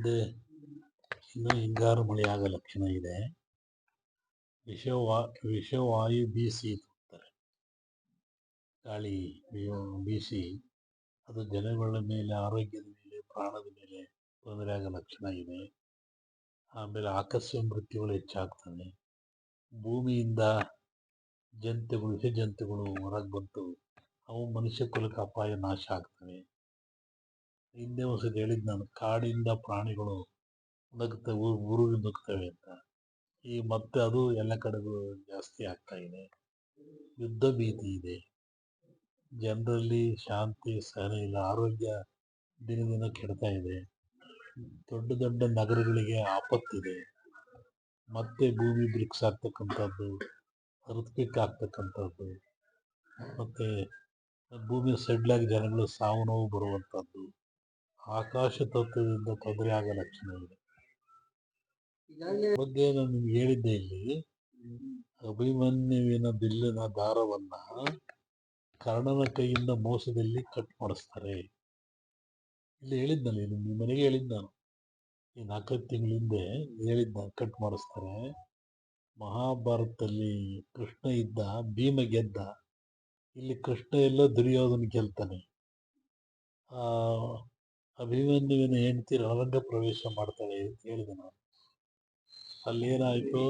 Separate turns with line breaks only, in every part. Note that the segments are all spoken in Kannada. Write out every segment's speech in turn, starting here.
ಮುಂದೆ ಇನ್ನು ಹಿಂಗಾರು ಮಳೆಯಾಗ ಲಕ್ಷಣ ಇದೆ. ವಿಷವಾ, ವಿಷವಾಯು ಬೀಸಿ ಅಂತಾರೆ ಗಾಳಿ ಬೀಸಿ ಅದು ಜನಗಳ ಮೇಲೆ, ಆರೋಗ್ಯದ ಮೇಲೆ, ಪ್ರಾಣದ ಮೇಲೆ ತೊಂದರೆ ಆಗೋ ಲಕ್ಷಣ ಇದೆ. ಆಮೇಲೆ ಆಕಸ್ಮಿಕ ಮೃತ್ಯುಗಳು ಹೆಚ್ಚಾಗ್ತವೆ. ಭೂಮಿಯಿಂದ ಜಂತುಗಳು ವಿಷ ಜಂತುಗಳು ಹೊರಗೆ ಬಂತು. ಅವು ಮನುಷ್ಯ ಕುಲಕ್ಕೆ ಅಪಾಯ ನಾಶ ಆಗ್ತವೆ. ಹಿಂದೆ ಒಂದ್ಸತಿ ಹೇಳಿದ್ದು ನಾನು, ಕಾಡಿಂದ ಪ್ರಾಣಿಗಳು ನಗ್ತವೆ ಊರಿಗೆ ನುಗ್ತವೆ ಅಂತ. ಈ ಮತ್ತೆ ಅದು ಎಲ್ಲ ಕಡೆಗೂ ಜಾಸ್ತಿ ಆಗ್ತಾ ಇದೆ. ಯುದ್ಧ ಭೀತಿ ಇದೆ. ಜನರಲ್ಲಿ ಶಾಂತಿ, ಸಹನೆ ಇಲ್ಲ, ಆರೋಗ್ಯ ದಿನ ದಿನ ಕೆಡ್ತಾ ಇದೆ. ದೊಡ್ಡ ದೊಡ್ಡ ನಗರಗಳಿಗೆ ಆಪತ್ತಿದೆ. ಮತ್ತೆ ಭೂಮಿ ಬ್ರಿಕ್ಸ್ ಆಗ್ತಕ್ಕಂಥದ್ದು ಅರ್ಥಕ್ವಿಕ್ ಆಗ್ತಕ್ಕಂಥದ್ದು, ಮತ್ತು ಭೂಮಿ ಸೆಡ್ಲಾಗಿ ಜನಗಳು ಸಾವು ನೋವು ಬರುವಂಥದ್ದು. ಆಕಾಶ ತತ್ವದಿಂದ ತೊಂದರೆ ಆಗ ಲಕ್ಷಣ ಇದೆ. ಬಗ್ಗೆ ನಾನು ನಿಮ್ಗೆ ಹೇಳಿದ್ದೆ ಇಲ್ಲಿ ಅಭಿಮನ್ಯುವಿನ ಬಿಲ್ಲಿನ ದಾರವನ್ನ ಕರ್ಣನ ಕೈಯಿಂದ ಮೋಸದಲ್ಲಿ ಕಟ್ ಮಾಡಿಸ್ತಾರೆ. ಇಲ್ಲಿ ಹೇಳಿದ್ನಲ್ಲಿ ನಿಮ್ಮ ಮನೆಗೆ ಹೇಳಿದ್ ನಾನು. ಈ ನಾಲ್ಕೈದು ತಿಂಗಳ ಹಿಂದೆ ಹೇಳಿದ್ದ ಕಟ್ ಮಾಡಿಸ್ತಾರೆ. ಮಹಾಭಾರತದಲ್ಲಿ ಕೃಷ್ಣ ಇದ್ದ ಭೀಮ ಗೆದ್ದ ಇಲ್ಲಿ ಕೃಷ್ಣ ಎಲ್ಲ ದುರ್ಯೋಧನ ಗೆಲ್ತಾನೆ. ಆ ಅಭಿಮನ್ಯುವಿನ ಹೆಂಡತಿ ರಣರಂಗ ಪ್ರವೇಶ ಮಾಡ್ತಾಳೆ ಅಂತ ಹೇಳಿದೆ ನಾನು. ಅಲ್ಲೇನಾಯ್ತು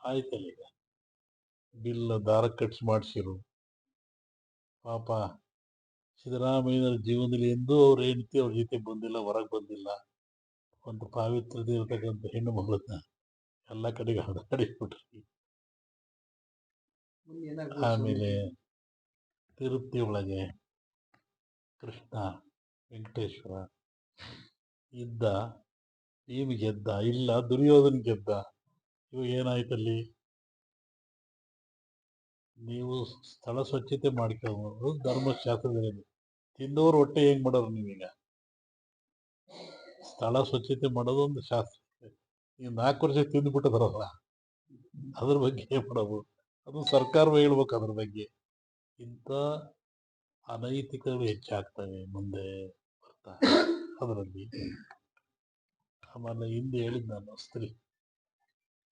ಆಯ್ತಲ್ಲ ಈಗ ಬಿಲ್ಲ ದಾರ ಕಟ್ಸ್ ಮಾಡಿಸಿರು. ಪಾಪ ಸಿದ್ದರಾಮಯ್ಯನ ಜೀವನದಲ್ಲಿ ಎಂದೂ ಅವ್ರ ಹೆಂಡತಿ ಅವ್ರ ಜೊತೆ ಬಂದಿಲ್ಲ, ಹೊರಗೆ ಬಂದಿಲ್ಲ. ಒಂದು ಪಾವಿತ್ರತೆ ಇರ್ತಕ್ಕಂಥ ಹೆಣ್ಣು ಮಗಳನ್ನ ಎಲ್ಲ ಕಡೆಗೆ ಹಡಾಡಿಬಿಟ್ರಿ ಆಮೇಲೆ ತಿರುಪ್ತಿ ಒಳಗೆ ಕೃಷ್ಣ ವೆಂಕಟೇಶ್ವರ ಇದ್ದ ಭೀಮ್ ಗೆದ್ದ, ಇಲ್ಲ ದುರ್ಯೋಧನ ಗೆದ್ದ, ಇವಾಗ ಏನಾಯ್ತಲ್ಲಿ? ನೀವು ಸ್ಥಳ ಸ್ವಚ್ಛತೆ ಮಾಡ್ಕೊಂಡು ಧರ್ಮಶಾಸ್ತ್ರದಲ್ಲಿ. ತಿಂದವರು ಹೊಟ್ಟೆ ಹೆಂಗ್ ಮಾಡೋರು ನೀವೀಗ? ಸ್ಥಳ ಸ್ವಚ್ಛತೆ ಮಾಡೋದು ಒಂದು ಶಾಸ್ತ್ರ. ನೀವು ನಾಲ್ಕು ವರ್ಷ ತಿಂದ್ಬಿಟ್ಟದ್ರಲ್ಲ, ಅದ್ರ ಬಗ್ಗೆ ಏನ್ ಮಾಡೋದು? ಅದು ಸರ್ಕಾರವೇ ಹೇಳ್ಬೇಕು ಅದ್ರ ಬಗ್ಗೆ. ಇಂಥ ಅನೈತಿಕಗಳು ಹೆಚ್ಚಾಗ್ತವೆ ಮುಂದೆ. ಬರ್ತಾ ಅದರಲ್ಲಿ ಆಮೇಲೆ ಹಿಂದೆ ಹೇಳಿದ್ ನಾನು, ಸ್ತ್ರೀ,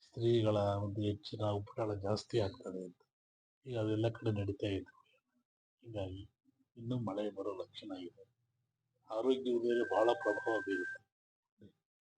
ಸ್ತ್ರೀಗಳ ಒಂದು ಹೆಚ್ಚಿನ ಉಪಕಾರ ಜಾಸ್ತಿ ಆಗ್ತದೆ ಅಂತ. ಈಗ ಅದೆಲ್ಲ ಕಡೆ ನಡೀತಾ ಇದೆ. ಹೀಗಾಗಿ ಇನ್ನೂ ಮಳೆ ಬರೋ ಲಕ್ಷಣ ಇದೆ. ಆರೋಗ್ಯದ ಮೇಲೆ ಬಹಳ ಪ್ರಭಾವ ಬೀರುತ್ತೆ.